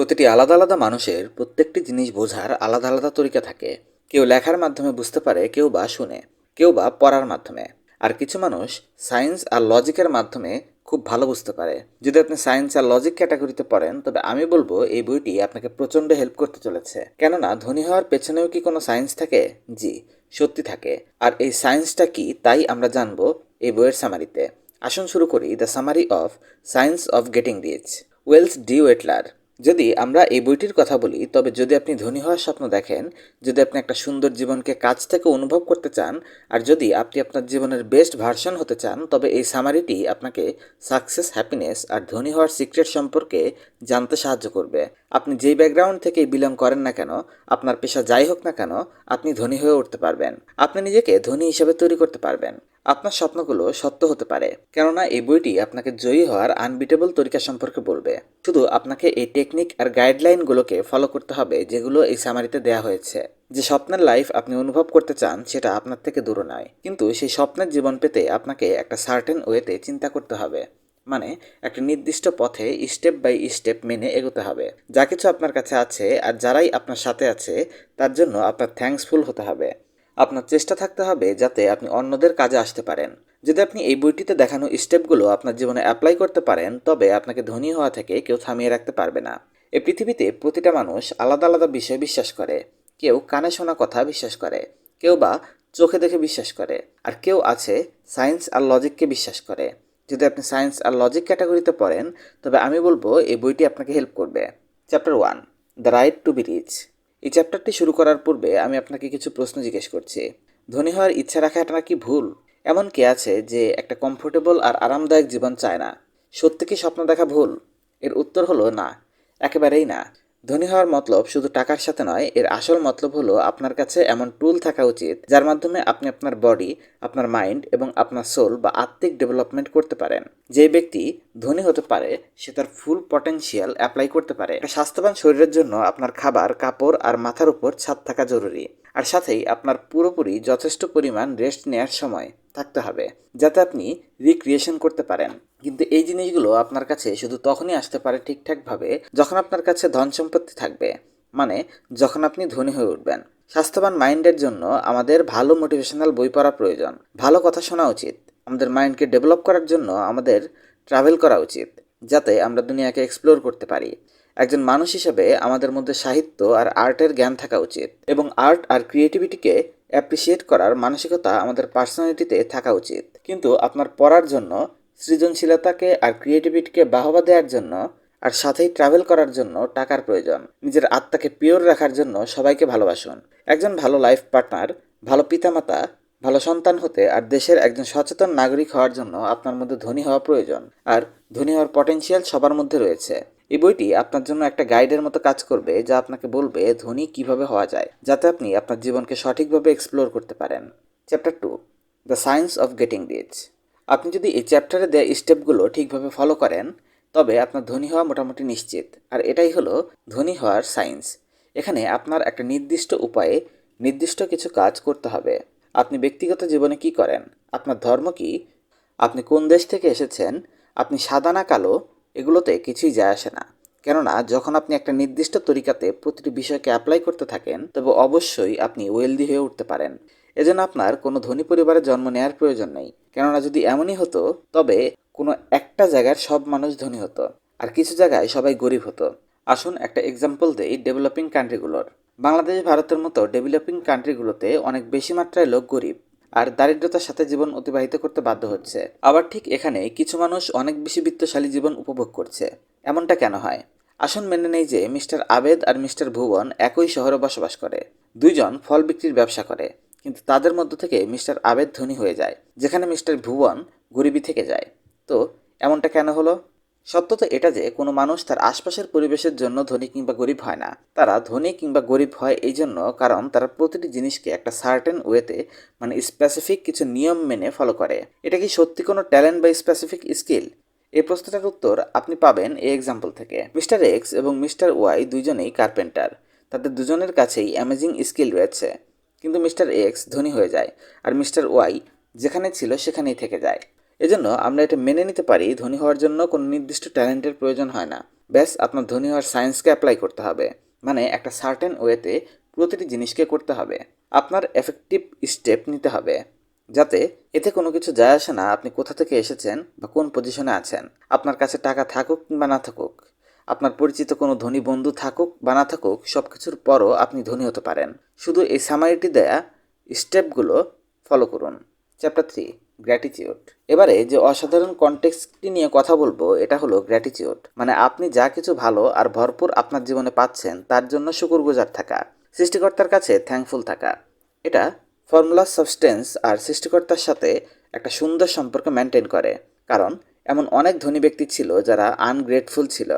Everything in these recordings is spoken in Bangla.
প্রতিটি আলাদা আলাদা মানুষের প্রত্যেকটি জিনিস বোঝার আলাদা আলাদা তরিকা থাকে। কেউ লেখার মাধ্যমে বুঝতে পারে, কেউ বা শুনে, কেউ বা পড়ার মাধ্যমে। আর কিছু মানুষ সায়েন্স আর লজিকের মাধ্যমে খুব ভালো বুঝতে পারে। যদি আপনি সায়েন্স আর লজিক ক্যাটাগরিতে পড়েন, তবে আমি বলব এই বইটি আপনাকে প্রচণ্ড হেল্প করতে চলেছে। কেননা ধনী হওয়ার পেছনেও কি কোনো সায়েন্স থাকে? জি, সত্যি থাকে। আর এই সায়েন্সটা কি, তাই আমরা জানব এই বইয়ের সামারিতে। আসুন শুরু করি the summary of science of getting rich. Wallace D Wattles. যদি আমরা এই বইটির কথা বলি, তবে যদি আপনি ধনী হওয়ার স্বপ্ন দেখেন, যদি আপনি একটা সুন্দর জীবনকে কাছ থেকে অনুভব করতে চান, আর যদি আপনি আপনার জীবনের বেস্ট ভার্সন হতে চান, তবে এই সামারিটি আপনাকে সাকসেস হ্যাপিনেস আর ধনী হওয়ার সিক্রেট সম্পর্কে জানতে সাহায্য করবে। আপনি যেই ব্যাকগ্রাউন্ড থেকে বিলং করেন না কেন, আপনার পেশা যাই হোক না কেন, আপনি ধনী হয়ে উঠতে পারবেন। আপনি নিজেকে ধনী হিসেবে তৈরি করতে পারবেন। আপনার স্বপ্নগুলো সত্য হতে পারে, কেননা এই বইটি আপনাকে জয়ী হওয়ার আনবিটেবল তরিকা সম্পর্কে বলবে। শুধু আপনাকে এই টেকনিক আর গাইডলাইনগুলোকে ফলো করতে হবে, যেগুলো এই সামারিতে দেওয়া হয়েছে। যে স্বপ্নের লাইফ আপনি অনুভব করতে চান, সেটা আপনার থেকে দূরে নয়। কিন্তু সেই স্বপ্নের জীবন পেতে আপনাকে একটা সার্টেন ওয়েতে চিন্তা করতে হবে। মানে একটা নির্দিষ্ট পথে স্টেপ বাই স্টেপ মেনে এগোতে হবে। যা কিছু আপনার কাছে আছে আর যারাই আপনার সাথে আছে, তার জন্য আপনার থ্যাঙ্কসফুল হতে হবে। আপনার চেষ্টা থাকতে হবে যাতে আপনি অন্যদের কাজে আসতে পারেন। যদি আপনি এই বইটিতে দেখানো স্টেপগুলো আপনার জীবনে অ্যাপ্লাই করতে পারেন, তবে আপনাকে ধনী হওয়া থেকে কেউ থামিয়ে রাখতে পারবে না। এই পৃথিবীতে প্রতিটা মানুষ আলাদা আলাদা বিষয়ে বিশ্বাস করে। কেউ কানে শোনা কথা বিশ্বাস করে, কেউ বা চোখে দেখে বিশ্বাস করে, আর কেউ আছে সায়েন্স আর লজিককে বিশ্বাস করে। যদি আপনি সায়েন্স আর লজিক ক্যাটাগরিতে পড়েন, তবে আমি বলব এই বইটি আপনাকে হেল্প করবে। Chapter one the right to be rich এই চ্যাপ্টারটি শুরু করার পূর্বে আমি আপনাকে কিছু প্রশ্ন জিজ্ঞেস করছি। ধনী হওয়ার ইচ্ছা রাখাটা কি ভুল? এমন কে আছে যে, একটা কমফোর্টেবল আর আরামদায়ক জীবন চায় না। সত্যি কি স্বপ্ন দেখা ভুল? এর উত্তর হলো না। একেবারেই না। ধনী হওয়ার মতলব শুধু টাকার সাথে নয়, এর আসল মতলব হলো আপনার কাছে এমন টুল থাকা উচিত যার মাধ্যমে আপনি আপনার বডি আপনার মাইন্ড এবং আপনার সোল বা আত্মিক ডেভেলপমেন্ট করতে পারেন। যে ব্যক্তি ধনী হতে পারে, সে তার ফুল পটেনশিয়াল অ্যাপ্লাই করতে পারে। স্বাস্থ্যবান শরীরের জন্য আপনার খাবার, কাপড় আর মাথার উপর ছাদ থাকা জরুরি। আর সাথেই আপনার পুরোপুরি যথেষ্ট পরিমাণ রেস্ট নেওয়ার সময় থাকতে হবে, যাতে আপনি রিক্রিয়েশন করতে পারেন। কিন্তু এই জিনিসগুলো আপনার কাছে শুধু তখনই আসতে পারে ঠিকঠাকভাবে যখন আপনার কাছে ধন সম্পত্তি থাকবে। মানে যখন আপনি ধনী হয়ে উঠবেন। স্বাস্থ্যবান মাইন্ডের জন্য আমাদের ভালো মোটিভেশনাল বই পড়া প্রয়োজন। ভালো কথা শোনা উচিত। আমাদের মাইন্ডকে ডেভেলপ করার জন্য আমাদের ট্রাভেল করা উচিত, যাতে আমরা দুনিয়াকে এক্সপ্লোর করতে পারি। একজন মানুষ হিসেবে আমাদের মধ্যে সাহিত্য আর আর্টের জ্ঞান থাকা উচিত এবং আর্ট আর ক্রিয়েটিভিটিকে অ্যাপ্রিসিয়েট করার মানসিকতা আমাদের পার্সোনালিটিতে থাকা উচিত। কিন্তু আপনার পড়ার জন্য সৃজনশীলতাকে আর ক্রিয়েটিভিটিকে বাহবা দেওয়ার জন্য আর সাথেই ট্রাভেল করার জন্য টাকার প্রয়োজন। নিজের আত্মাকে পিওর রাখার জন্য সবাইকে ভালোবাসুন। একজন ভালো লাইফ পার্টনার ভালো পিতামাতা, ভালো সন্তান হতে আর দেশের একজন সচেতন নাগরিক হওয়ার জন্য আপনার মধ্যে ধনী হওয়া প্রয়োজন। আর ধনী হওয়ার পটেনশিয়াল সবার মধ্যে রয়েছে। এই বইটি আপনার জন্য একটা গাইডের মতো কাজ করবে যা আপনাকে বলবে ধনী কীভাবে হওয়া যায়, যাতে আপনি আপনার জীবনকে সঠিকভাবে এক্সপ্লোর করতে পারেন। Chapter two the science of getting rich আপনি যদি এই চ্যাপ্টারে দেওয়া স্টেপগুলো ঠিকভাবে ফলো করেন, তবে আপনার ধনী হওয়া মোটামুটি নিশ্চিত। আর এটাই হলো ধনী হওয়ার সায়েন্স এখানে আপনার একটা নির্দিষ্ট উপায়ে নির্দিষ্ট কিছু কাজ করতে হবে। আপনি ব্যক্তিগত জীবনে কি করেন? আপনার ধর্ম কি? আপনি কোন দেশ থেকে এসেছেন? আপনি সাদা না কালো? এগুলোতে কিছুই যায় আসে না। কেননা, যখন আপনি একটা নির্দিষ্ট তরিকাতে প্রতিটি বিষয়কে অ্যাপ্লাই করতে থাকেন, তবে অবশ্যই আপনি ওয়েলদি হয়ে উঠতে পারেন। এজন্য আপনার কোনো ধনী পরিবারে জন্ম নেওয়ার প্রয়োজন নেই। কেননা যদি এমনই হতো, তবে কোনো একটা জায়গার সব মানুষ ধনী হতো, আর কিছু জায়গায় সবাই গরিব হতো। আসুন একটা এক্সাম্পল দেই ডেভেলপিং কান্ট্রিগুলোর বাংলাদেশ, ভারতের মতো ডেভেলপিং কান্ট্রিগুলোতে অনেক বেশি মাত্রায় লোক গরিব, আর দারিদ্রতার সাথে জীবন অতিবাহিত করতে বাধ্য হচ্ছে। আবার ঠিক এখানে কিছু মানুষ অনেক বেশি বিত্তশালী জীবন উপভোগ করছে। এমনটা কেন হয়? আসুন মেনে নেই যে মিস্টার আবেদ আর মিস্টার ভুবন একই শহরে বসবাস করে। দুইজন ফল বিক্রির ব্যবসা করে। কিন্তু তাদের মধ্য থেকে মিস্টার আবেদ ধনী হয়ে যায়, যেখানে মিস্টার ভুবন গরিবী থেকে যায়। তো, এমনটা কেন হলো? সত্য তো এটা যে কোনো মানুষ তার আশপাশের পরিবেশের জন্য ধনী কিংবা গরিব হয় না। তারা ধনী কিংবা গরিব হয় এই জন্য কারণ তারা প্রতিটি জিনিসকে একটা সার্টেন ওয়েতে মানে স্পেসিফিক কিছু নিয়ম মেনে ফলো করে। এটা কি সত্যি কোনো ট্যালেন্ট বা স্পেসিফিক স্কিল এই প্রশ্নটার উত্তর আপনি পাবেন এই এক্সাম্পল থেকে। মিস্টার এক্স এবং মিস্টার ওয়াই দুইজনেই কার্পেন্টার তাদের দুজনের কাছেই অ্যামেজিং স্কিল রয়েছে। কিন্তু মিস্টার এক্স ধনী হয়ে যায় আর মিস্টার ওয়াই যেখানে ছিল সেখানেই থেকে যায়। এজন্য আমরা এটা মেনে নিতে পারি ধনী হওয়ার জন্য কোনো নির্দিষ্ট ট্যালেন্টের প্রয়োজন হয় না। ব্যাস, আপনার ধনী হওয়ার সায়েন্সকে অ্যাপ্লাই করতে হবে। মানে একটা সার্টেন ওয়েতে প্রতিটি জিনিসকে করতে হবে। আপনার এফেক্টিভ স্টেপ নিতে হবে। যাতে এতে কোনো কিছু যায় আসে না, আপনি কোথা থেকে এসেছেন বা কোন পজিশনে আছেন। আপনার কাছে টাকা থাকুক কিংবা না থাকুক। আপনার পরিচিত কোনো ধনী বন্ধু থাকুক বা না থাকুক সব কিছুর পরও আপনি ধনী হতে পারেন। শুধু এই সামারিটি দেয়া স্টেপগুলো ফলো করুন। চ্যাপ্টার থ্রি গ্র্যাটিচিউড এবারে যে অসাধারণ কনটেক্সটটি নিয়ে কথা বলব, এটা হলো গ্র্যাটিচিউড মানে আপনি যা কিছু ভালো আর ভরপুর আপনার জীবনে পাচ্ছেন, তার জন্য শুকুরগুজার থাকা, সৃষ্টিকর্তার কাছে থ্যাঙ্কফুল থাকা। এটা ফর্মুলা সাবস্টেন্স আর সৃষ্টিকর্তার সাথে একটা সুন্দর সম্পর্ক মেনটেন করে। কারণ এমন অনেক ধনী ব্যক্তি ছিল যারা আনগ্রেটফুল ছিল।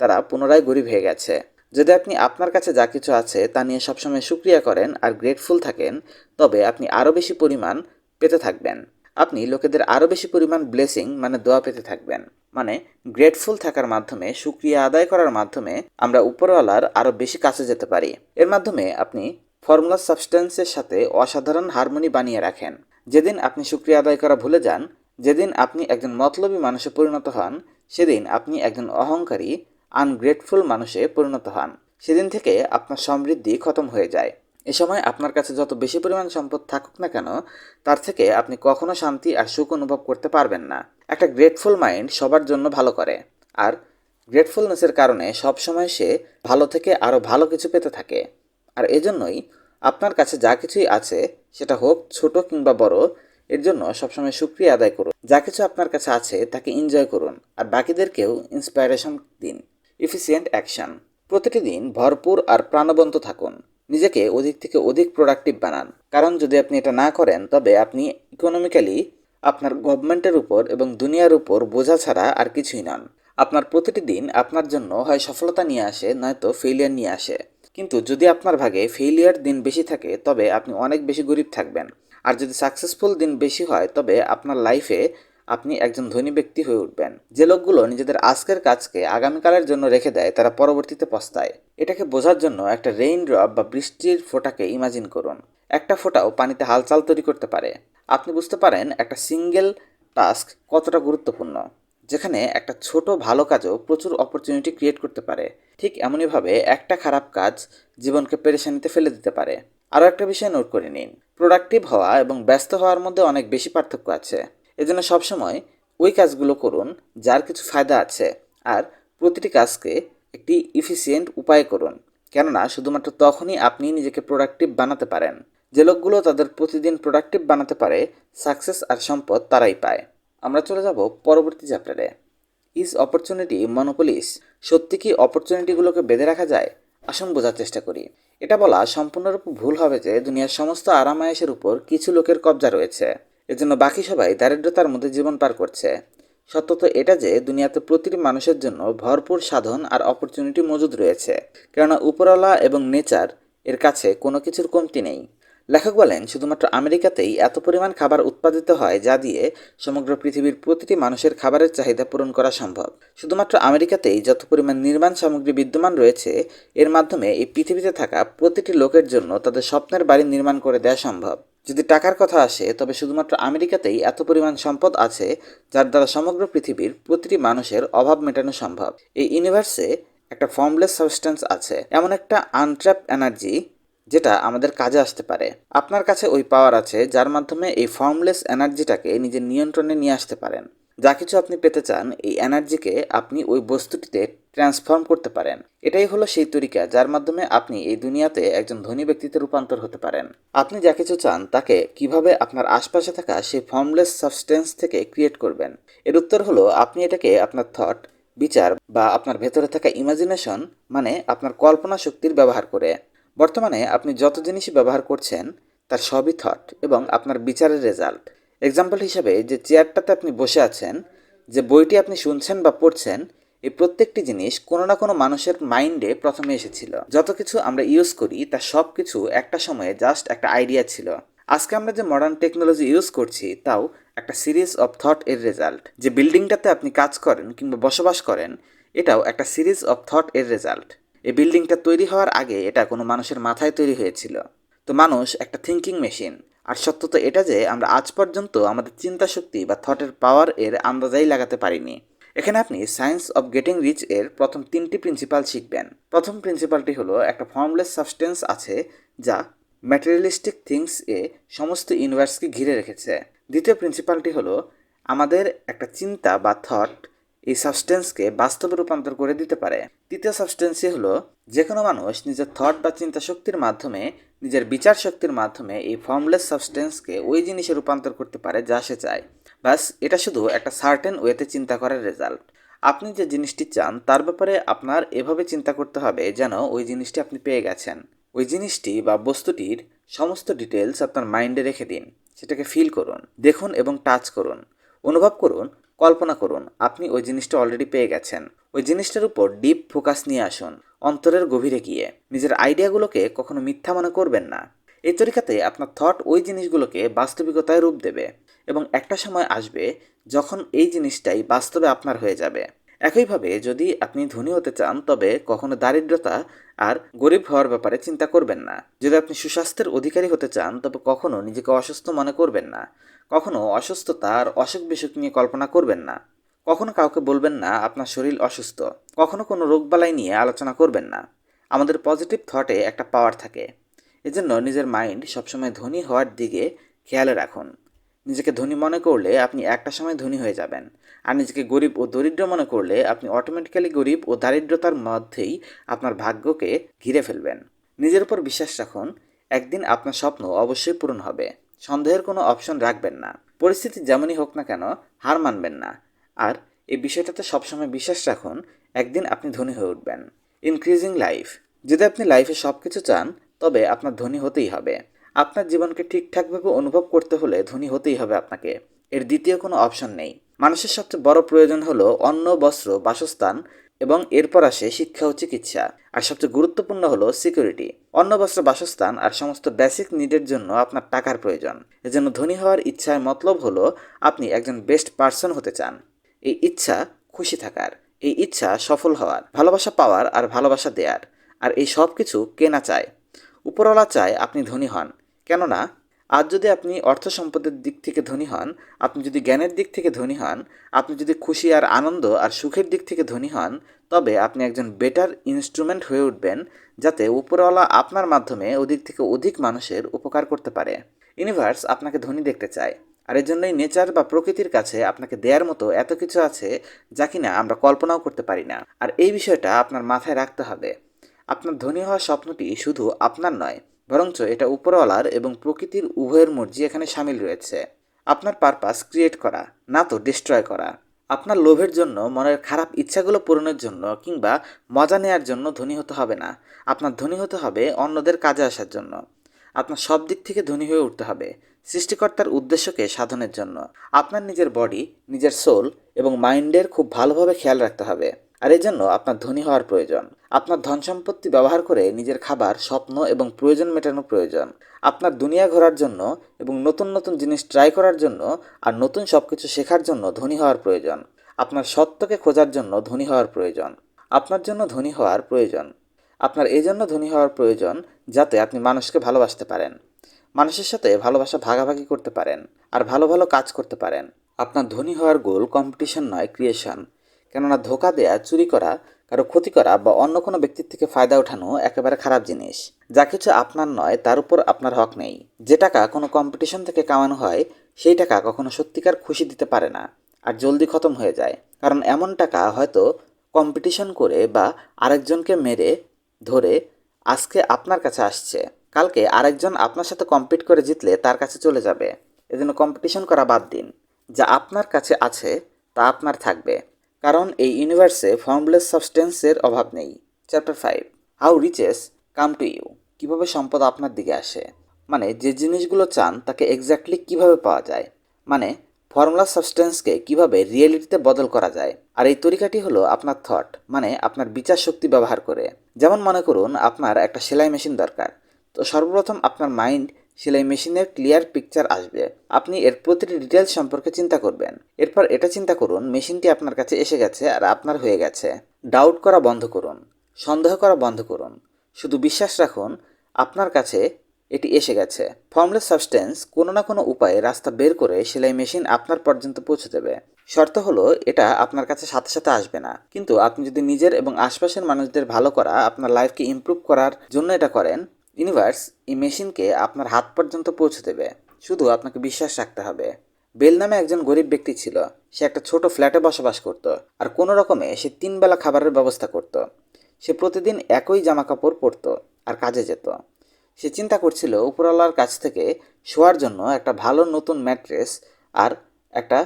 তারা পুনরায় গরিব হয়ে গেছে। যদি আপনি আপনার কাছে যা কিছু আছে তা নিয়ে সবসময় সুক্রিয়া করেন আর গ্রেটফুল থাকেন, তবে আপনি আরও বেশি পরিমাণ পেতে থাকবেন। আপনি লোকেদের আরও বেশি পরিমাণ ব্লেসিং মানে দোয়া পেতে থাকবেন। মানে গ্রেটফুল থাকার মাধ্যমে, সুক্রিয়া আদায় করার মাধ্যমে আমরা উপরওয়ালার আরও বেশি কাছে যেতে পারি। এর মাধ্যমে আপনি ফর্মুলা সাবস্টেন্সের সাথে অসাধারণ হারমোনি বানিয়ে রাখেন। যেদিন আপনি সুক্রিয়া আদায় করা ভুলে যান, যেদিন আপনি একজন মতলবী মানুষে পরিণত হন, সেদিন আপনি একজন অহংকারী আনগ্রেটফুল মানুষে পরিণত হন। সেদিন থেকে আপনার সমৃদ্ধি খতম হয়ে যায়। এ সময় আপনার কাছে যত বেশি পরিমাণ সম্পদ থাকুক না কেন, তার থেকে আপনি কখনো শান্তি আর সুখ অনুভব করতে পারবেন না। একটা গ্রেটফুল মাইন্ড সবার জন্য ভালো করে। আর গ্রেটফুলনেসের কারণে সবসময় সে ভালো থেকে আরও ভালো কিছু পেতে থাকে। আর এজন্যই আপনার কাছে যা কিছুই আছে, সেটা হোক ছোট কিংবা বড়, এর জন্য সবসময় সুক্রিয়া আদায় করুন। যা কিছু আপনার কাছে আছে, তাকে এনজয় করুন। আর বাকিদেরকেও ইন্সপায়ারেশন দিন। ইফিসিয়েন্ট অ্যাকশন প্রতিটি দিন ভরপুর আর প্রাণবন্ত থাকুন। নিজেকে অধিক থেকে অধিক প্রোডাক্টিভ বানান। কারণ যদি আপনি এটা না করেন, তবে আপনি ইকোনমিক্যালি আপনার গভর্নমেন্টের উপর এবং দুনিয়ার উপর বোঝা ছাড়া আর কিছুই নন। আপনার প্রতিটি দিন আপনার জন্য হয় সফলতা নিয়ে আসে, নয়তো ফেলিয়ার নিয়ে আসে। কিন্তু যদি আপনার ভাগে ফেলিয়ার দিন বেশি থাকে, তবে আপনি অনেক বেশি গরিব থাকবেন। আর যদি সাকসেসফুল দিন বেশি হয়, তবে আপনার লাইফে আপনি একজন ধনী ব্যক্তি হয়ে উঠবেন। যে লোকগুলো নিজেদের আজকের কাজকে আগামীকালের জন্য রেখে দেয়, তারা পরবর্তীতে পস্তায়। এটাকে বোঝার জন্য একটা রেইন ড্রপ বা বৃষ্টির ফোঁটাকে ইমাজিন করুন। একটা ফোঁটাও পানিতে হালচাল তৈরি করতে পারে। আপনি বুঝতে পারেন একটা সিঙ্গেল টাস্ক কতটা গুরুত্বপূর্ণ, যেখানে একটা ছোট ভালো কাজও প্রচুর অপরচুনিটি ক্রিয়েট করতে পারে। ঠিক এমনইভাবে একটা খারাপ কাজ জীবনকে পেরেশানিতে ফেলে দিতে পারে। আরও একটা বিষয় নোট করে নিন। প্রোডাক্টিভ হওয়া এবং ব্যস্ত হওয়ার মধ্যে অনেক বেশি পার্থক্য আছে। এজন্য সবসময় ওই কাজগুলো করুন, যার কিছু ফায়দা আছে। আর প্রতিটি কাজকে একটি ইফিসিয়েন্ট উপায় করুন। কেননা, শুধুমাত্র তখনই আপনি নিজেকে প্রোডাক্টিভ বানাতে পারেন। যে লোকগুলো তাদের প্রতিদিন প্রোডাক্টিভ বানাতে পারে সাকসেস আর সম্পদ তারাই পায়। আমরা চলে যাব পরবর্তী চ্যাপ্টারে ইজ অপরচুনিটি মনোপলিস সত্যি কি অপরচুনিটিগুলোকে বেঁধে রাখা যায়? আসুন বোঝার চেষ্টা করি। এটা বলা সম্পূর্ণরূপে ভুল হবে যে দুনিয়ার সমস্ত আরামায়েশের উপর কিছু লোকের কবজা রয়েছে। এজন্য বাকি সবাই দারিদ্রতার মধ্যে জীবন পার করছে। সত্য তো এটা যে দুনিয়াতে প্রতিটি মানুষের জন্য ভরপুর সাধন আর অপরচুনিটি মজুদ রয়েছে। কেননা উপরওয়ালা এবং নেচার এর কাছে কোনো কিছুর কমতি নেই। লেখক বলেন, শুধুমাত্র আমেরিকাতেই এত পরিমাণ খাবার উৎপাদিত হয় যা দিয়ে সমগ্র পৃথিবীর প্রতিটি মানুষের খাবারের চাহিদা পূরণ করা সম্ভব। শুধুমাত্র আমেরিকাতেই যত পরিমাণ নির্মাণ সামগ্রী বিদ্যমান রয়েছে, এর মাধ্যমে এই পৃথিবীতে থাকা প্রতিটি লোকের জন্য তাদের স্বপ্নের বাড়ি নির্মাণ করে দেওয়া সম্ভব। যদি টাকার কথা আসে, তবে শুধুমাত্র আমেরিকাতেই এত পরিমাণ সম্পদ আছে, যার দ্বারা সমগ্র পৃথিবীর প্রতিটি মানুষের অভাব মেটানো সম্ভব। এই ইউনিভার্সে একটা ফর্মলেস সাবস্টেন্স আছে, এমন একটা আনট্র্যাপ এনার্জি যেটা আমাদের কাজে আসতে পারে। আপনার কাছে ওই পাওয়ার আছে, যার মাধ্যমে এই ফর্মলেস এনার্জিটাকে নিজের নিয়ন্ত্রণে নিয়ে আসতে পারেন। যা কিছু আপনি পেতে চান, এই এনার্জিকে আপনি ওই বস্তুটিতে ট্রান্সফর্ম করতে পারেন। এটাই হলো সেই তরিকা যার মাধ্যমে আপনি এই দুনিয়াতে একজন ধনী ব্যক্তিতে রূপান্তর হতে পারেন। আপনি যা কিছু চান, তাকে কীভাবে আপনার আশপাশে থাকা সেই ফর্মলেস সাবস্টেন্স থেকে ক্রিয়েট করবেন। এর উত্তর হলো, আপনি এটাকে আপনার থট বিচার বা আপনার ভেতরে থাকা ইমাজিনেশন মানে আপনার কল্পনা শক্তির ব্যবহার করে। বর্তমানে আপনি যত জিনিসই ব্যবহার করছেন, তার সবই থট এবং আপনার বিচারের রেজাল্ট এক্সাম্পল হিসাবে যে চেয়ারটাতে আপনি বসে আছেন, যে বইটি আপনি শুনছেন বা পড়ছেন, এই প্রত্যেকটি জিনিস কোনো না কোনো মানুষের মাইন্ডে প্রথমে এসেছিল। যত কিছু আমরা ইউজ করি, তা সব কিছু একটা সময়ে জাস্ট একটা আইডিয়া ছিল। আজকে আমরা যে মডার্ন টেকনোলজি ইউজ করছি, তাও একটা সিরিজ অফ থট এর রেজাল্ট যে বিল্ডিংটাতে আপনি কাজ করেন কিংবা বসবাস করেন, এটাও একটা সিরিজ অফ থট এর রেজাল্ট এই বিল্ডিংটা তৈরি হওয়ার আগে এটা কোনো মানুষের মাথায় তৈরি হয়েছিল। তো মানুষ একটা থিঙ্কিং মেশিন আর সত্য তো এটা যে আমরা আজ পর্যন্ত আমাদের চিন্তা শক্তি বা থটের পাওয়ার এর আন্দাজাই লাগাতে পারিনি। এখানে আপনি সায়েন্স অফ গেটিং রিচ এর প্রথম তিনটি প্রিন্সিপাল শিখবেন। প্রথম প্রিন্সিপালটি হলো একটা ফর্মলেস সাবস্টেন্স আছে যা ম্যাটেরিয়ালিস্টিক থিংস এ সমস্ত ইউনিভার্সকে ঘিরে রেখেছে। দ্বিতীয় প্রিন্সিপালটি হলো আমাদের একটা চিন্তা বা থট এই সাবস্টেন্সকে বাস্তবে রূপান্তর করে দিতে পারে। তৃতীয় সাবস্টেন্সই হলো যে কোনো মানুষ নিজের থট বা চিন্তা শক্তির মাধ্যমে, নিজের বিচার শক্তির মাধ্যমে এই ফর্মলেস সাবস্টেন্সকে ওই জিনিসে রূপান্তর করতে পারে যা সে চায়। বাস এটা শুধু একটা সার্টেন ওয়েতে চিন্তা করার রেজাল্ট আপনি যে জিনিসটি চান, তার ব্যাপারে আপনার এভাবে চিন্তা করতে হবে যেন ওই জিনিসটি আপনি পেয়ে গেছেন। ওই জিনিসটি বা বস্তুটির সমস্ত ডিটেলস আপনার মাইন্ডে রেখে দিন। সেটাকে ফিল করুন, দেখুন এবং টাচ করুন। অনুভব করুন কল্পনা করুন, আপনি ওই জিনিসটা অলরেডি পেয়ে গেছেন। ওই জিনিসটার উপর ডিপ ফোকাস নিয়ে আসুন, অন্তরের গভীরে গিয়ে। নিজের আইডিয়াগুলোকে কখনো মিথ্যা মনে করবেন না। এই তরিকাতে আপনার থট ওই জিনিসগুলোকে বাস্তবিকতায় রূপ দেবে এবং একটা সময় আসবে যখন এই জিনিসটাই বাস্তবে আপনার হয়ে যাবে। একইভাবে যদি আপনি ধনী হতে চান, তবে কখনো দারিদ্রতা আর গরিব হওয়ার ব্যাপারে চিন্তা করবেন না। যদি আপনি সুস্বাস্থ্যের অধিকারী হতে চান, তবে কখনো নিজেকে অসুস্থ মনে করবেন না। কখনো অসুস্থতা আর অসুখ বিসুখ নিয়ে কল্পনা করবেন না। কখনো কাউকে বলবেন না, আপনার শরীর অসুস্থ। কখনো কোনো রোগবালাই নিয়ে আলোচনা করবেন না। আমাদের পজিটিভ থটে একটা পাওয়ার থাকে। এজন্য নিজের মাইন্ড সবসময় ধনী হওয়ার দিকে খেয়ালে রাখুন। নিজেকে ধনী মনে করলে আপনি একটা সময় ধনী হয়ে যাবেন। আর নিজেকে গরিব ও দরিদ্র মনে করলে আপনি অটোমেটিক্যালি গরিব ও দারিদ্রতার মধ্যেই আপনার ভাগ্যকে ঘিরে ফেলবেন। নিজের উপর বিশ্বাস রাখুন, একদিন আপনার স্বপ্ন অবশ্যই পূরণ হবে। সন্দেহের কোনো অপশন রাখবেন না। পরিস্থিতি যেমনই হোক না কেন, হার মানবেন না। আর এই বিষয়টাতে সবসময় বিশ্বাস রাখুন, একদিন আপনি ধনী হয়ে উঠবেন। ইনক্রিজিং লাইফ যদি আপনি লাইফে সব কিছু চান, তবে আপনার ধনী হতেই হবে। আপনার জীবনকে ঠিকঠাকভাবে অনুভব করতে হলে ধনী হতেই হবে আপনাকে। এর দ্বিতীয় কোনো অপশন নেই। মানুষের সবচেয়ে বড় প্রয়োজন হলো অন্ন, বস্ত্র, বাসস্থান এবং এরপর আসে শিক্ষা ও চিকিৎসা। আর সবচেয়ে গুরুত্বপূর্ণ হলো সিকিউরিটি। অন্ন, বস্ত্র, বাসস্থান আর সমস্ত বেসিক নিডের জন্য আপনার টাকার প্রয়োজন। এজন্য ধনী হওয়ার ইচ্ছার মতলব হলো আপনি একজন বেস্ট পার্সন হতে চান। এই ইচ্ছা খুশি থাকার। এই ইচ্ছা সফল হওয়ার। ভালোবাসা পাওয়ার আর ভালোবাসা দেয়ার। আর এই সব কিছু কেনা চায়। উপরওয়ালা চায় আপনি ধনী হন। কেননা আজ যদি আপনি অর্থ সম্পদের দিক থেকে ধনী হন, আপনি যদি জ্ঞানের দিক থেকে ধনী হন, আপনি যদি খুশি আর আনন্দ আর সুখের দিক থেকে ধনী হন, তবে আপনি একজন বেটার ইনস্ট্রুমেন্ট হয়ে উঠবেন, যাতে উপরওয়ালা আপনার মাধ্যমে অধিক থেকে অধিক মানুষের উপকার করতে পারে। ইউনিভার্স আপনাকে ধনী দেখতে চায়, আর এর জন্যই নেচার বা প্রকৃতির কাছে আপনাকে দেয়ার মতো এত কিছু আছে যা কিনা আমরা কল্পনাও করতে পারি না। আর এই বিষয়টা আপনার মাথায় রাখতে হবে। আপনার ধনী হওয়ার স্বপ্নটি শুধু আপনার নয় বরঞ্চ এটা উপরওয়ালার এবং প্রকৃতির উভয়ের মর্জি এখানে সামিল রয়েছে। আপনার পারপাস ক্রিয়েট করা, না তো ডিস্ট্রয় করা। আপনার লোভের জন্য, মনের খারাপ ইচ্ছাগুলো পূরণের জন্য কিংবা মজা নেয়ার জন্য ধনী হতে হবে না। আপনার ধনী হতে হবে অন্যদের কাজে আসার জন্য। আপনার সব দিক থেকে ধনী হয়ে উঠতে হবে, সৃষ্টিকর্তার উদ্দেশ্যকে সাধনের জন্য। আপনার নিজের বডি নিজের সোল এবং মাইন্ডের খুব ভালোভাবে খেয়াল রাখতে হবে। আর এই জন্য আপনার ধনী হওয়ার প্রয়োজন। আপনার ধন সম্পত্তি ব্যবহার করে নিজের খাবার, স্বপ্ন এবং প্রয়োজন মেটানো প্রয়োজন। আপনার দুনিয়া ঘোরার জন্য এবং নতুন নতুন জিনিস ট্রাই করার জন্য আর নতুন সব কিছু শেখার জন্য ধনী হওয়ার প্রয়োজন। আপনার সত্যকে খোঁজার জন্য ধনী হওয়ার প্রয়োজন। আপনার জন্য ধনী হওয়ার প্রয়োজন। আপনার এই জন্য ধনী হওয়ার প্রয়োজন যাতে আপনি মানুষকে ভালোবাসতে পারেন। মানুষের সাথে ভালোবাসা ভাগাভাগি করতে পারেন আর ভালো ভালো কাজ করতে পারেন। আপনার ধনী হওয়ার গোল কম্পিটিশন নয় ক্রিয়েশন কেননা ধোকা দেয়া, চুরি করা, কারও ক্ষতি করা বা অন্য কোনো ব্যক্তির থেকে ফায়দা ওঠানো একেবারে খারাপ জিনিস। যা কিছু আপনার নয়, তার উপর আপনার হক নেই। যে টাকা কোনো কম্পিটিশন থেকে কামানো হয়, সেই টাকা কখনো সত্যিকার খুশি দিতে পারে না আর জলদি খতম হয়ে যায়। কারণ এমন টাকা হয়তো কম্পিটিশন করে বা আরেকজনকে মেরে, ধরে আজকে আপনার কাছে আসছে। কালকে আরেকজন আপনার সাথে কম্পিট করে জিতলে তার কাছে চলে যাবে। এজন্য কম্পিটিশন করা বাদ দিন। যা আপনার কাছে আছে, তা আপনার থাকবে। কারণ এই ইউনিভার্সে ফর্মলেস সাবস্টেন্সের অভাব নেই। Chapter five how riches come to you কীভাবে সম্পদ আপনার দিকে আসে? মানে যে জিনিসগুলো চান, তাকে এক্স্যাক্টলি কীভাবে পাওয়া যায়? মানে ফর্মুলা সাবস্টেন্সকে কীভাবে রিয়েলিটিতে বদল করা যায়? আর এই তরিকাটি হলো আপনার থট মানে আপনার বিচার শক্তি ব্যবহার করে। যেমন মনে করুন, আপনার একটা সেলাই মেশিন দরকার। তো সর্বপ্রথম আপনার মাইন্ড সেলাই মেশিনের ক্লিয়ার পিকচার আসবে। আপনি এর প্রতিটি ডিটেলস সম্পর্কে চিন্তা করবেন। এরপর এটা চিন্তা করুন, মেশিনটি আপনার কাছে এসে গেছে আর আপনার হয়ে গেছে। ডাউট করা বন্ধ করুন, সন্দেহ করা বন্ধ করুন। শুধু বিশ্বাস রাখুন, আপনার কাছে এটি এসে গেছে। ফর্মলেস সাবস্টেন্স কোনো না কোনো উপায়ে রাস্তা বের করে সেলাই মেশিন আপনার পর্যন্ত পৌঁছে দেবে। শর্ত হলো, এটা আপনার কাছে সাথে সাথে আসবে না। কিন্তু আপনি যদি নিজের এবং আশপাশের মানুষদের ভালো করা, আপনার লাইফকে ইমপ্রুভ করার জন্য এটা করেন ইউনিভার্স এই মেশিনকে আপনার হাত পর্যন্ত পৌঁছে দেবে। শুধু আপনাকে বিশ্বাস রাখতে হবে। বেল নামে একজন গরিব ব্যক্তি ছিল। সে একটা ছোট ফ্ল্যাটে বসবাস করত আর কোনো রকমে সে তিন বেলা খাবারের ব্যবস্থা করত। সে প্রতিদিন একই জামা কাপড় পরত আর কাজে যেত। সে চিন্তা করছিল উপরওয়ালার কাছ থেকে শোয়ার জন্য একটা ভালো নতুন ম্যাট্রেস আর একটা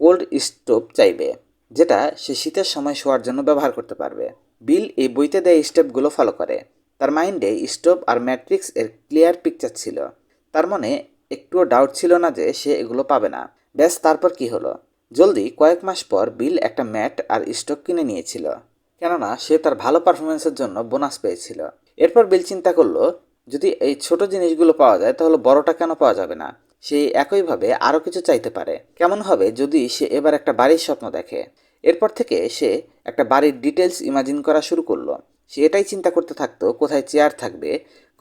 কোল্ড স্টোভ চাইবে, যেটা সে শীতের সময় শোয়ার জন্য ব্যবহার করতে পারবে। বিল এই বইতে দেয় স্টেপগুলো ফলো করে। তার মাইন্ডে স্টোভ আর ম্যাট্রিক্স এর ক্লিয়ার পিকচার ছিল। তার মনে একটুও ডাউট ছিল না যে সে এগুলো পাবে না। ব্যাস, তারপর কি হলো? জলদি কয়েক মাস পর বিল একটা ম্যাট আর স্টোভ কিনে নিয়েছিল। কেননা সে তার ভালো পারফরমেন্সের জন্য বোনাস পেয়েছিল। এরপর বিল চিন্তা করল, যদি এই ছোট জিনিসগুলো পাওয়া যায় তাহলে বড়টা কেন পাওয়া যাবে না? সে একইভাবে আরও কিছু চাইতে পারে। কেমন হবে যদি সে এবার একটা বাড়ির স্বপ্ন দেখে? এরপর থেকে সে একটা বাড়ির ডিটেলস ইমাজিন করা শুরু করল। সে এটাই চিন্তা করতে থাকতো, কোথায় চেয়ার থাকবে,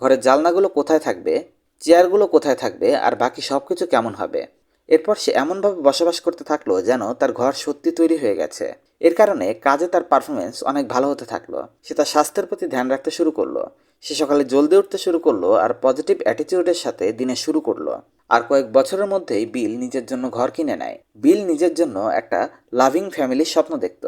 ঘরের জালনাগুলো কোথায় থাকবে চেয়ারগুলো কোথায় থাকবে, আর বাকি সব কিছু কেমন হবে। এরপর সে এমনভাবে বসবাস করতে থাকল যেন তার ঘর সত্যি তৈরি হয়ে গেছে। এর কারণে কাজে তার পারফরমেন্স অনেক ভালো হতে থাকল। সে তার স্বাস্থ্যের প্রতি ধ্যান রাখতে শুরু করল। সে সকালে জলদি উঠতে শুরু করল আর পজিটিভ অ্যাটিটিউডের সাথে দিনে শুরু করল। আর কয়েক বছরের মধ্যেই বিল নিজের জন্য ঘর কিনে নেয়। বিল নিজের জন্য একটা লাভিং ফ্যামিলির স্বপ্ন দেখত।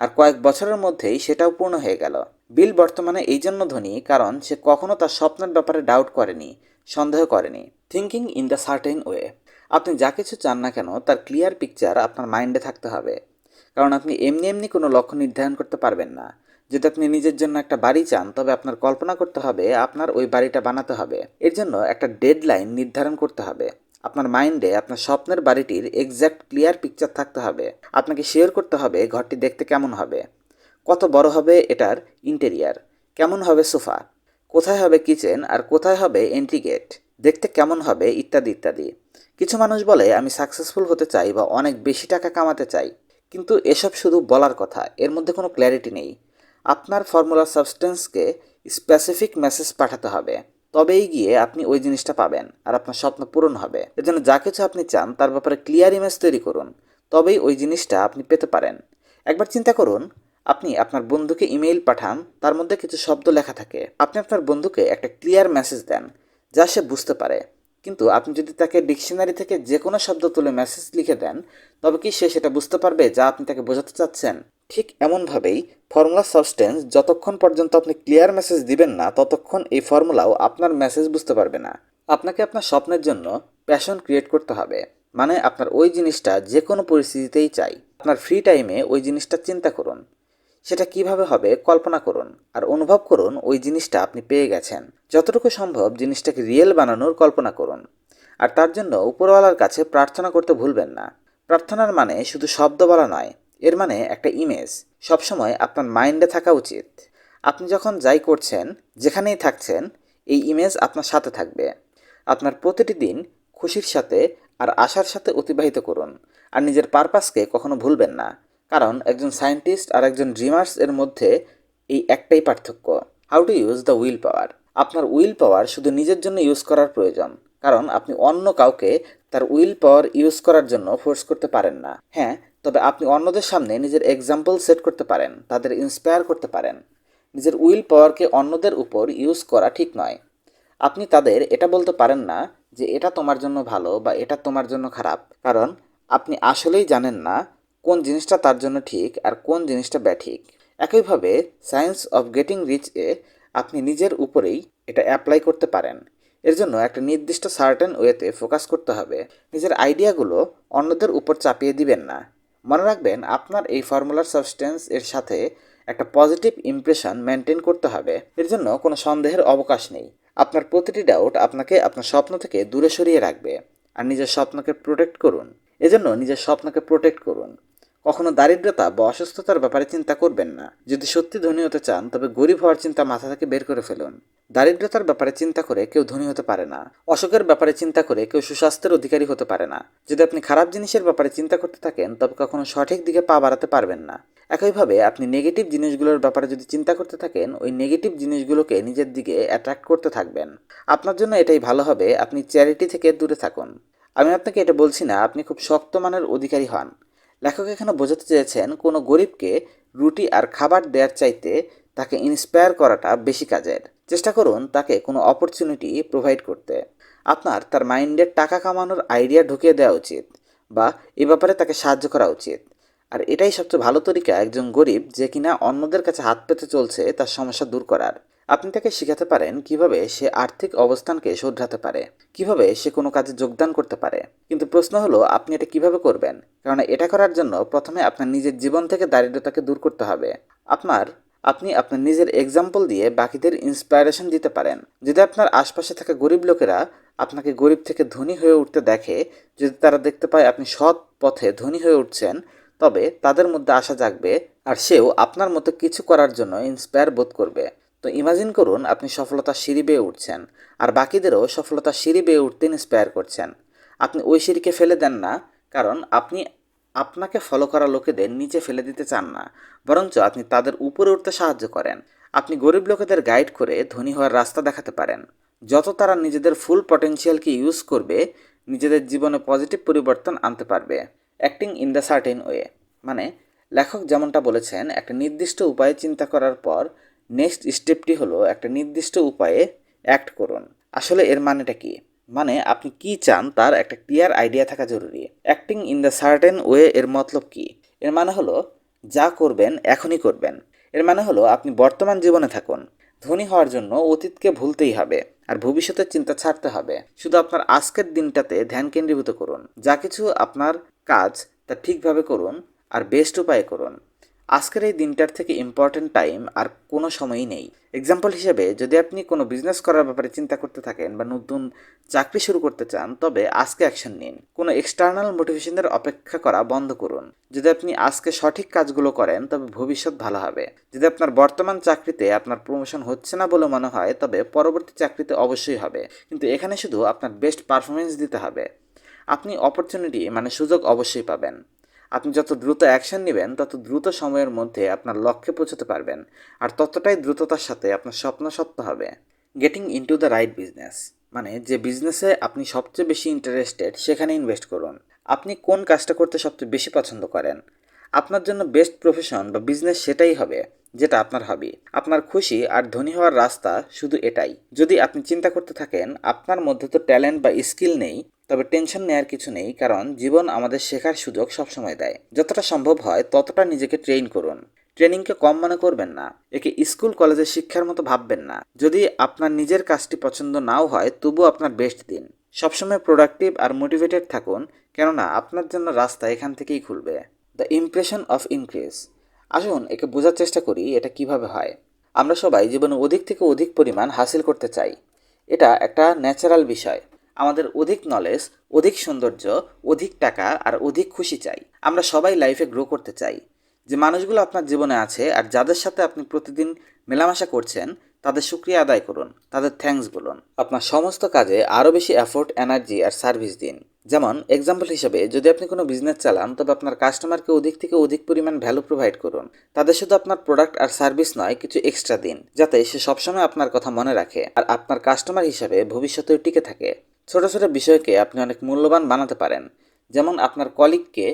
আর কয়েক বছরের মধ্যেই সেটাও পূর্ণ হয়ে গেল। বিল বর্তমানে এই জন্য ধনী কারণ সে কখনো তার স্বপ্নের ব্যাপারে ডাউট করেনি, সন্দেহ করেনি thinking in the certain way আপনি যা কিছু চান না কেন, তার ক্লিয়ার পিকচার আপনার মাইন্ডে থাকতে হবে। কারণ আপনি এমনি এমনি কোনো লক্ষ্য নির্ধারণ করতে পারবেন না। যদি আপনি নিজের জন্য একটা বাড়ি চান, তবে আপনার কল্পনা করতে হবে, আপনার ওই বাড়িটা বানাতে হবে। এর জন্য একটা ডেডলাইন নির্ধারণ করতে হবে। আপনার মাইন্ডে আপনার স্বপ্নের বাড়িটির এক্স্যাক্ট ক্লিয়ার পিকচার থাকতে হবে। আপনাকে শেয়ার করতে হবে, ঘরটি দেখতে কেমন হবে। কত বড় হবে এটার ইন্টেরিয়ার কেমন হবে সোফা? কোথায় হবে কিচেন আর কোথায় হবে এন্ট্রি গেট দেখতে কেমন হবে? ইত্যাদি ইত্যাদি। কিছু মানুষ বলে, আমি সাকসেসফুল হতে চাই বা অনেক বেশি টাকা কামাতে চাই। কিন্তু এসব শুধু বলার কথা, এর মধ্যে কোনো ক্ল্যারিটি নেই। আপনার ফর্মুলা সাবস্টেন্সকে স্পেসিফিক মেসেজ পাঠাতে হবে। তবেই গিয়ে আপনি ওই জিনিসটা পাবেন আর আপনার স্বপ্ন পূরণ হবে। এজন্য যা কিছু আপনি চান, তার ব্যাপারে ক্লিয়ার ইমেজ তৈরি করুন। তবেই ওই জিনিসটা আপনি পেতে পারেন। একবার চিন্তা করুন আপনি আপনার বন্ধুকে ইমেইল পাঠান, তার মধ্যে কিছু শব্দ লেখা থাকে। আপনি আপনার বন্ধুকে একটা ক্লিয়ার মেসেজ দেন, যা সে বুঝতে পারে। কিন্তু আপনি যদি তাকে ডিকশনারি থেকে যে কোনো শব্দ তুলে মেসেজ লিখে দেন, তবে কি সে সেটা বুঝতে পারবে যা আপনি তাকে বোঝাতে চাচ্ছেন? ঠিক এমনভাবেই ফর্মুলা সাবস্টেন্স যতক্ষণ পর্যন্ত আপনি ক্লিয়ার মেসেজ দিবেন না, ততক্ষণ এই ফর্মুলাও আপনার মেসেজ বুঝতে পারবে না। আপনাকে আপনার স্বপ্নের জন্য প্যাশন ক্রিয়েট করতে হবে মানে আপনার ওই জিনিসটা যে কোনো পরিস্থিতিতেই চাই। আপনার ফ্রি টাইমে ওই জিনিসটা চিন্তা করুন। সেটা কীভাবে হবে কল্পনা করুন আর অনুভব করুন ওই জিনিসটা আপনি পেয়ে গেছেন। যতটুকু সম্ভব জিনিসটাকে রিয়েল বানানোর কল্পনা করুন। আর তার জন্য উপরওয়ালার কাছে প্রার্থনা করতে ভুলবেন না। প্রার্থনার মানে শুধু শব্দ বলা নয়, এর মানে একটা ইমেজ সবসময় আপনার মাইন্ডে থাকা উচিত। আপনি যখন যাই করছেন, যেখানেই থাকছেন, এই ইমেজ আপনার সাথে থাকবে। আপনার প্রতিটি দিন খুশির সাথে আর আশার সাথে অতিবাহিত করুন। আর নিজের পারপাসকে কখনো ভুলবেন না। কারণ একজন সায়েন্টিস্ট আর একজন ড্রিমার্স এর মধ্যে এই একটাই পার্থক্য। How to use the will power আপনার উইল পাওয়ার শুধু নিজের জন্য ইউজ করার প্রয়োজন, কারণ আপনি অন্য কাউকে তার উইল পাওয়ার ইউজ করার জন্য ফোর্স করতে পারেন না। হ্যাঁ তবে আপনি অন্যদের সামনে নিজের এক্সাম্পল সেট করতে পারেন, তাদের ইন্সপায়ার করতে পারেন। নিজের উইল পাওয়ারকে অন্যদের উপর ইউজ করা ঠিক নয়। আপনি তাদের এটা বলতে পারেন না যে এটা তোমার জন্য ভালো বা এটা তোমার জন্য খারাপ, কারণ আপনি আসলেই জানেন না কোন জিনিসটা তার জন্য ঠিক আর কোন জিনিসটা ব্যাঠিক। একইভাবে সায়েন্স অফ গেটিং রিচ এ আপনি নিজের উপরেই এটা অ্যাপ্লাই করতে পারেন। এর জন্য একটা নির্দিষ্ট সার্টেন ওয়েতে ফোকাস করতে হবে। নিজের আইডিয়াগুলো অন্যদের উপর চাপিয়ে দিবেন না। মনে রাখবেন আপনার এই ফর্মুলার সাবস্টেন্স এর সাথে একটা পজিটিভ ইমপ্রেশন মেনটেন করতে হবে। এর জন্য কোনো সন্দেহের অবকাশ নেই। আপনার প্রতিটি ডাউট আপনাকে আপনার স্বপ্ন থেকে দূরে সরিয়ে রাখবে। আর নিজের স্বপ্নকে প্রোটেক্ট করুন। এজন্য নিজের স্বপ্নকে প্রোটেক্ট করুন। কখনো দারিদ্রতা বা অসুস্থতার ব্যাপারে চিন্তা করবেন না। যদি সত্যি ধনী হতে চান, তবে গরিব হওয়ার চিন্তা মাথা থেকে বের করে ফেলুন। দারিদ্রতার ব্যাপারে চিন্তা করে কেউ ধনী হতে পারে না। অসুখের ব্যাপারে চিন্তা করে কেউ সুস্বাস্থ্যের অধিকারী হতে পারে না। যদি আপনি খারাপ জিনিসের ব্যাপারে চিন্তা করতে থাকেন, তবে কখনো সঠিক দিকে পা বাড়াতে পারবেন না। একইভাবে আপনি নেগেটিভ জিনিসগুলোর ব্যাপারে যদি চিন্তা করতে থাকেন, ওই নেগেটিভ জিনিসগুলোকে নিজের দিকে অ্যাট্রাক্ট করতে থাকবেন। আপনার জন্য এটাই ভালো হবে, আপনি চ্যারিটি থেকে দূরে থাকুন। আমি আপনাকে এটা বলছি না, আপনি খুব শক্ত মানের অধিকারী হন। লেখক এখানে বোঝাতে চেয়েছেন, কোনো গরিবকে রুটি আর খাবার দেওয়ার চাইতে তাকে ইন্সপায়ার করাটা বেশি কাজের। চেষ্টা করুন তাকে কোনো অপরচুনিটি প্রোভাইড করতে। আপনার তার মাইন্ডের টাকা কামানোর আইডিয়া ঢুকিয়ে দেওয়া উচিত বা এ ব্যাপারে তাকে সাহায্য করা উচিত। আর এটাই সবচেয়ে ভালো তরিকা একজন গরিব যে কিনা অন্যদের কাছে হাত পেতে চলছে তার সমস্যা দূর করার। আপনি তাকে শেখাতে পারেন কীভাবে সে আর্থিক অবস্থানকে শোধরাতে পারে, কীভাবে সে কোনো কাজে যোগদান করতে পারে। কিন্তু প্রশ্ন হলো, আপনি এটা কীভাবে করবেন? কারণ এটা করার জন্য প্রথমে আপনার নিজের জীবন থেকে দারিদ্রতাকে দূর করতে হবে। আপনার, আপনি আপনার নিজের এক্সাম্পল দিয়ে বাকিদের ইন্সপায়ারেশন দিতে পারেন। যদি আপনার আশপাশে থাকা গরিব লোকেরা আপনাকে গরিব থেকে ধনী হয়ে উঠতে দেখে, যদি তারা দেখতে পায় আপনি সৎ পথে ধনী হয়ে উঠছেন, তবে তাদের মধ্যে আশা জাগবে আর সেও আপনার মতো কিছু করার জন্য ইন্সপায়ার বোধ করবে। তো ইমাজিন করুন আপনি সফলতার সিঁড়ি বেয়ে উঠছেন, আর বাকিদেরও সফলতার সিঁড়ি বেয়ে উঠতে ইন্সপায়ার করছেন। আপনি ওই সিঁড়িকে ফেলে দেন না, কারণ আপনি আপনাকে ফলো করা লোকেদের নিচে ফেলে দিতে চান না, বরঞ্চ আপনি তাদের উপরে উঠতে সাহায্য করেন। আপনি গরিব লোকেদের গাইড করে ধনী হওয়ার রাস্তা দেখাতে পারেন। যত তারা নিজেদের ফুল পটেনশিয়ালকে ইউজ করবে, নিজেদের জীবনে পজিটিভ পরিবর্তন আনতে পারবে। Acting in the certain way মানে লেখক যেমনটা বলেছেন, একটা নির্দিষ্ট উপায়ে চিন্তা করার পর নেক্সট স্টেপটি হলো একটা নির্দিষ্ট উপায়ে অ্যাক্ট করুন। আসলে এর মানেটা কি? মানে আপনি কি চান তার একটা ক্লিয়ার আইডিয়া থাকা জরুরি। Acting in the certain way এর মতলব কি? এর মানে হলো, যা করবেন এখনই করবেন। এর মানে হলো, আপনি বর্তমান জীবনে থাকুন। ধনী হওয়ার জন্য অতীতকে ভুলতেই হবে, আর ভবিষ্যতের চিন্তা ছাড়তে হবে। শুধু আপনার আজকের দিনটাতে ধ্যান কেন্দ্রীভূত করুন। যা কিছু আপনার কাজ, তা ঠিকভাবে করুন, আর বেস্ট উপায়ে করুন। আজকের এই দিনটার থেকে ইম্পর্ট্যান্ট টাইম আর কোনো সময়ই নেই। এক্সাম্পল হিসেবে যদি আপনি কোনো বিজনেস করার ব্যাপারে চিন্তা করতে থাকেন বা নতুন চাকরি শুরু করতে চান, তবে আজকে অ্যাকশন নিন। কোনো এক্সটার্নাল মোটিভেশনের অপেক্ষা করা বন্ধ করুন। যদি আপনি আজকে সঠিক কাজগুলো করেন, তবে ভবিষ্যৎ ভালো হবে। যদি আপনার বর্তমান চাকরিতে আপনার প্রমোশন হচ্ছে না বলে মনে হয়, তবে পরবর্তী চাকরিতে অবশ্যই হবে। কিন্তু এখানে শুধু আপনার বেস্ট পারফরমেন্স দিতে হবে। আপনি অপরচুনিটি মানে সুযোগ অবশ্যই পাবেন। আপনি যত দ্রুত অ্যাকশন নেবেন, তত দ্রুত সময়ের মধ্যে আপনার লক্ষ্যে পৌঁছতে পারবেন। আর ততটাই দ্রুততার সাথে আপনার স্বপ্ন সত্য হবে। Getting into the right business মানে যে বিজনেসে আপনি সবচেয়ে বেশি ইন্টারেস্টেড সেখানে ইনভেস্ট করুন। আপনি কোন কাজটা করতে সবচেয়ে বেশি পছন্দ করেন? আপনার জন্য বেস্ট প্রফেশন বা বিজনেস সেটাই হবে, যেটা আপনার হবি আপনার খুশি আর ধনী হওয়ার রাস্তা শুধু এটাই। যদি আপনি চিন্তা করতে থাকেন, আপনার মধ্যে তো ট্যালেন্ট বা স্কিল নেই তবে টেনশন নেওয়ার কিছু নেই, কারণ জীবন আমাদের শেখার সুযোগ সবসময় দেয়। যতটা সম্ভব হয়, ততটা নিজেকে ট্রেন করুন। ট্রেনিংকে কম মনে করবেন না। একে স্কুল, কলেজের শিক্ষার মতো ভাববেন না। যদি আপনার নিজের কাজটি পছন্দ নাও হয়, তবু আপনার বেস্ট দিন। সবসময় প্রোডাক্টিভ আর মোটিভেটেড থাকুন, কেননা আপনার জন্য রাস্তা এখান থেকেই খুলবে। দ্য ইমপ্রেশন অফ ইনক্রিজ আসুন, একে বোঝার চেষ্টা করি এটা কীভাবে হয়। আমরা সবাই জীবনে অধিক থেকে অধিক পরিমাণ হাসিল করতে চাই। এটা একটা ন্যাচারাল বিষয়। আমাদের অধিক নলেজ অধিক সৌন্দর্য, অধিক টাকা আর অধিক খুশি চাই। আমরা সবাই লাইফে গ্রো করতে চাই। যে মানুষগুলো আপনার জীবনে আছে আর যাদের সাথে আপনি প্রতিদিন মেলামেশা করছেন, তাদের সুক্রিয়া আদায় করুন, তাদের থ্যাঙ্কস বলুন। আপনার সমস্ত কাজে আরও বেশি এফোর্ট এনার্জি আর সার্ভিস দিন। যেমন এক্সাম্পল হিসেবে যদি আপনি কোনো বিজনেস চালান, তবে আপনার কাস্টমারকে অধিক থেকে অধিক পরিমাণ ভ্যালু প্রোভাইড করুন। তাদের শুধু আপনার প্রোডাক্ট আর সার্ভিস নয়, কিছু এক্সট্রা দিন, যাতে সে সবসময় আপনার কথা মনে রাখে আর আপনার কাস্টমার হিসাবে ভবিষ্যতেও টিকে থাকে। ছোট ছোট বিষয়কে আপনি অনেক মূল্যবান বানাতে পারেন। যেমন আপনার কলিগকে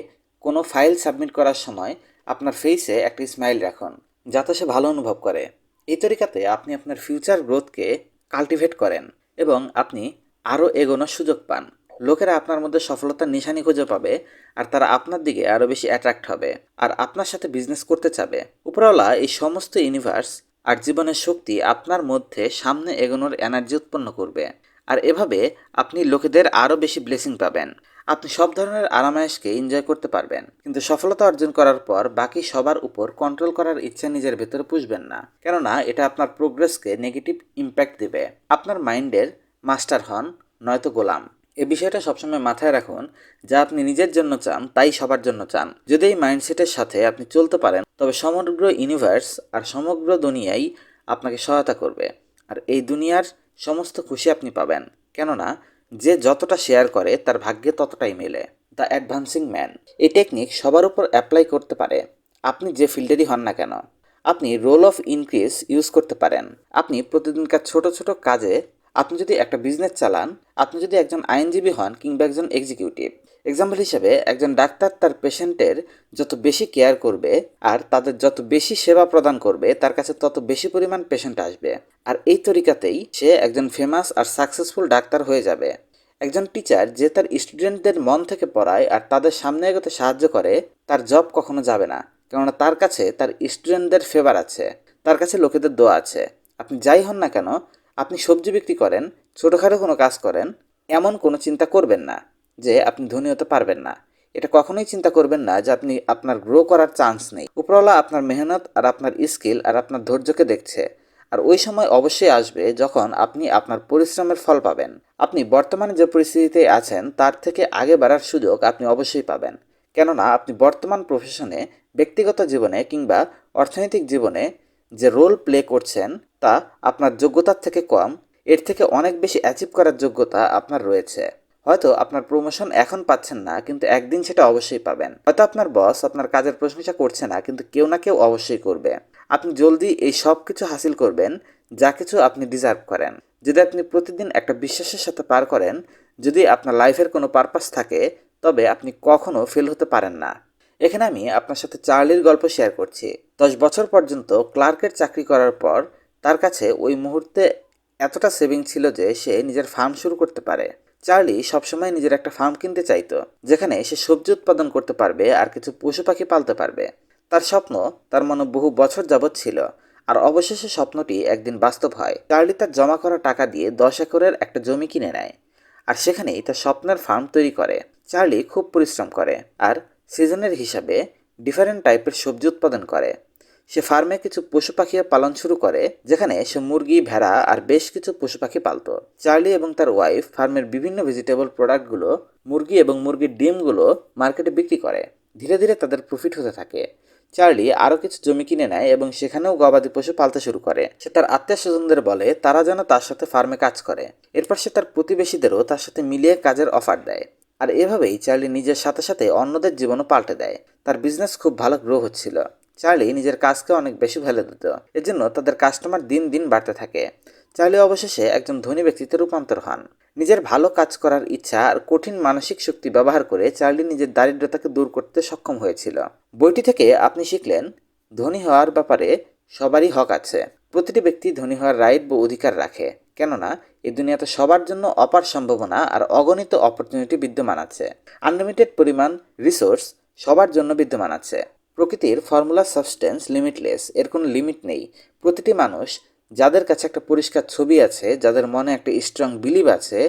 কোনো ফাইল সাবমিট করার সময় আপনার ফেসে একটি স্মাইল রাখুন, যাতে সে ভালো অনুভব করে। এই তরিকাতে আপনি আপনার ফিউচার গ্রোথকে কাল্টিভেট করেন এবং আপনি আরও এগোনোর সুযোগ পান। লোকেরা আপনার মধ্যে সফলতার নিশানি খুঁজে পাবে আর তারা আপনার দিকে আরও বেশি অ্যাট্রাক্ট হবে আর আপনার সাথে বিজনেস করতে চাবে। উপরওয়ালা, এই সমস্ত ইউনিভার্স আর জীবনের শক্তি আপনার মধ্যে সামনে এগোনোর এনার্জি উৎপন্ন করবে। আর এভাবে আপনি লোকেদের আরও বেশি ব্লেসিং পাবেন। আপনি সব ধরনের আরামায়েশকে এনজয় করতে পারবেন। কিন্তু সফলতা অর্জন করার পর বাকি সবার উপর কন্ট্রোল করার ইচ্ছা নিজের ভেতরে পুষবেন না। কেননা এটা আপনার প্রোগ্রেসকে নেগেটিভ ইম্প্যাক্ট দেবে। আপনার মাইন্ডের মাস্টার হন নয়তো গোলাম। এ বিষয়টা সবসময় মাথায় রাখুন, যা আপনি নিজের জন্য চান, তাই সবার জন্য চান। যদি এই মাইন্ডসেটের সাথে আপনি চলতে পারেন, তবে সমগ্র ইউনিভার্স আর সমগ্র দুনিয়াই আপনাকে সহায়তা করবে। আর এই দুনিয়ার সমস্ত খুশি আপনি পাবেন। কেননা, যে যতটা শেয়ার করে, তার ভাগ্যে ততটাই মেলে। দ্য অ্যাডভান্সিং ম্যান এই টেকনিক সবার উপর অ্যাপ্লাই করতে পারে। আপনি যে ফিল্ডেরই হন না কেন, আপনি রোল অফ ইনক্রিজ ইউজ করতে পারেন। আপনি প্রতিদিনকার ছোট ছোট কাজে, আপনি যদি একটা বিজনেস চালান, আপনি যদি একজন আইনজীবী হন কিংবা একজন এক্সিকিউটিভ এক্সাম্পল হিসেবে, একজন ডাক্তার তার পেশেন্টের যত বেশি কেয়ার করবে আর তাদের যত বেশি সেবা প্রদান করবে, তার কাছে তত বেশি পরিমাণ পেশেন্ট আসবে। আর এই তরিকাতেই সে একজন ফেমাস আর সাকসেসফুল ডাক্তার হয়ে যাবে। একজন টিচার যে তার স্টুডেন্টদের মন থেকে পড়ায় আর তাদের সামনে এগোতে সাহায্য করে, তার জব কখনো যাবে না। কেননা তার কাছে তার স্টুডেন্টদের ফেভার আছে, তার কাছে লোকেদের দোয়া আছে। আপনি যাই হন না কেন, আপনি সবজি বিক্রি করেন, ছোটোখাটো কোনো কাজ করেন, এমন কোনো চিন্তা করবেন না। যে আপনি ধনী হতে পারবেন না। এটা কখনোই চিন্তা করবেন না যে আপনি, আপনার গ্রো করার চান্স নেই। উপরওয়ালা আপনার মেহনত আর আপনার স্কিল আর আপনার ধৈর্যকে দেখছে। আর ওই সময় অবশ্যই আসবে যখন আপনি আপনার পরিশ্রমের ফল পাবেন। আপনি বর্তমানে যে পরিস্থিতিতে আছেন, তার থেকে আগে বাড়ার সুযোগ আপনি অবশ্যই পাবেন। কেননা, আপনি বর্তমান প্রফেশনে ব্যক্তিগত জীবনে কিংবা অর্থনৈতিক জীবনে যে রোল প্লে করছেন, তা আপনার যোগ্যতার থেকে কম। এর থেকে অনেক বেশি অ্যাচিভ করার যোগ্যতা আপনার রয়েছে। হয়তো আপনার প্রমোশন এখন পাচ্ছেন না, কিন্তু একদিন সেটা অবশ্যই পাবেন। হয়তো আপনার বস আপনার কাজের প্রশংসা করছে না, কিন্তু কেউ না কেউ অবশ্যই করবে। আপনি জলদি এই সব কিছু হাসিল করবেন, যা কিছু আপনি ডিজার্ভ করেন। যদি আপনি প্রতিদিন একটা বিশ্বাসের সাথে পার করেন, যদি আপনার লাইফের কোনো পারপাস থাকে, তবে আপনি কখনো ফেল হতে পারেন না। এখানে আমি আপনার সাথে চার্লির গল্প শেয়ার করছি। দশ বছর পর্যন্ত ক্লার্কের চাকরি করার পর তার কাছে ওই মুহূর্তে এতটা সেভিং ছিল যে সে নিজের ফার্ম শুরু করতে পারে। চার্লি সবসময় নিজের একটা ফার্ম কিনতে চাইতো, যেখানে সে সবজি উৎপাদন করতে পারবে আর কিছু পশু পাখি পালতে পারবে। তার স্বপ্ন, তার মনে বহু বছর যাবৎ ছিল, আর অবশেষে স্বপ্নটি একদিন বাস্তব হয়। চার্লি তার জমা করা টাকা দিয়ে দশ একরের একটা জমি কিনে নেয়, আর সেখানেই তার স্বপ্নের ফার্ম তৈরি করে। চার্লি খুব পরিশ্রম করে, আর সিজনের হিসাবে ডিফারেন্ট টাইপের সবজি উৎপাদন করে। সে ফার্মে কিছু পশু পাখি পালন শুরু করে, যেখানে সে মুরগি, ভেড়া আর বেশ কিছু পশু পাখি পালত। চার্লি এবং তার ওয়াইফ ফার্মের বিভিন্ন ভেজিটেবল প্রোডাক্টগুলো, মুরগি এবং মুরগির ডিমগুলো মার্কেটে বিক্রি করে। ধীরে ধীরে তাদের প্রফিট হতে থাকে। চার্লি আরও কিছু জমি কিনে নেয় এবং সেখানেও গবাদি পশু পালতে শুরু করে। সে তার আত্মীয় স্বজনদের বলে, তারা যেন তার সাথে ফার্মে কাজ করে। এরপর সে তার প্রতিবেশীদেরও তার সাথে মিলিয়ে কাজের অফার দেয়। আর এভাবেই চার্লি নিজের সাথে সাথে অন্যদের জীবনও পাল্টে দেয়। তার বিজনেস খুব ভালো গ্রো হচ্ছিল। চার্লি নিজের কাজকে অনেক বেশি ভ্যালু দিত এজন্য তাদের কাস্টমার দিন দিন বাড়তে থাকে। চার্লি অবশেষে একজন ধনী ব্যক্তিতে রূপান্তর হন। নিজের ভালো কাজ করার ইচ্ছা আর কঠিন মানসিক শক্তি ব্যবহার করে চার্লি নিজের দারিদ্রতাকে দূর করতে সক্ষম হয়েছিল। বইটি থেকে আপনি শিখলেন, ধনী হওয়ার ব্যাপারে সবারই হক আছে। প্রতিটি ব্যক্তি ধনী হওয়ার রাইট বা অধিকার রাখে। কেননা, এই দুনিয়াতে সবার জন্য অপার সম্ভাবনা আর অগণিত অপরচুনিটি বিদ্যমান আছে। আনলিমিটেড পরিমাণ রিসোর্স সবার জন্য বিদ্যমান আছে। প্রকৃতির ফর্মুলা সাবস্টেন্স লিমিটলেস এর কোনো লিমিট নেই। প্রতিটি মানুষ যাদের কাছে একটা পরিষ্কার ছবি আছে, যাদের মনে একটা স্ট্রং বিলিভ আছে,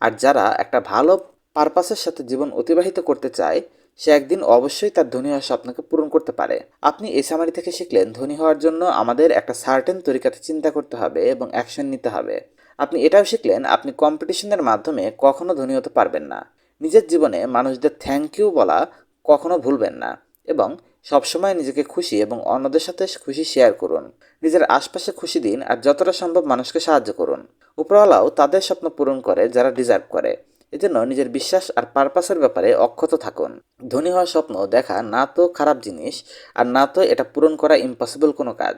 আর যারা একটা ভালো পারপাসের সাথে জীবন অতিবাহিত করতে চায়, সে একদিন অবশ্যই তার ধনী হওয়ার স্বপ্নকে পূরণ করতে পারে। আপনি এই সামারি থেকে শিখলেন, ধনী হওয়ার জন্য আমাদের একটা সার্টেন তরিকাতে চিন্তা করতে হবে এবং অ্যাকশন নিতে হবে। আপনি এটাও শিখলেন, আপনি কম্পিটিশনের মাধ্যমে কখনো ধনী হতে পারবেন না। নিজের জীবনে মানুষদের থ্যাংক ইউ বলা কখনো ভুলবেন না। এবং সবসময় নিজেকে খুশি এবং অন্যদের সাথে খুশি শেয়ার করুন। নিজের আশপাশে খুশি দিন আর যতটা সম্ভব মানুষকে সাহায্য করুন। উপরওয়ালাও তাদের স্বপ্ন পূরণ করে যারা ডিজার্ভ করে। এজন্য নিজের বিশ্বাস আর পারপাসের ব্যাপারে অক্ষত থাকুন। ধনী হওয়ার স্বপ্ন দেখা না তো খারাপ জিনিস, আর না তো এটা পূরণ করা ইম্পসিবল কোনো কাজ।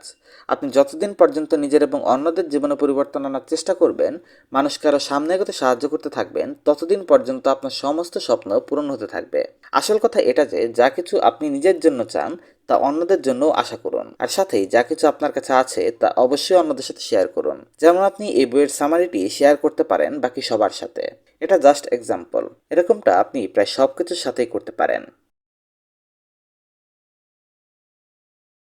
আপনি যতদিন পর্যন্ত নিজের এবং অন্যদের জীবনে পরিবর্তন আনার চেষ্টা করবেন মানুষকে আরও সামনে এগোতে সাহায্য করতে থাকবেন, ততদিন পর্যন্ত আপনার সমস্ত স্বপ্ন পূরণ হতে থাকবে। আসল কথা এটা যে, যা কিছু আপনি নিজের জন্য চান, তা অন্যদের জন্যও আশা করুন। আর সাথেই যা কিছু আপনার কাছে আছে, তা অবশ্যই অন্যদের সাথে শেয়ার করুন। যেমন আপনি এই বইয়ের সামারিটি শেয়ার করতে পারেন বাকি সবার সাথে। এটা জাস্ট এক্সাম্পল এরকমটা আপনি প্রায় সব কিছুর সাথেই করতে পারেন।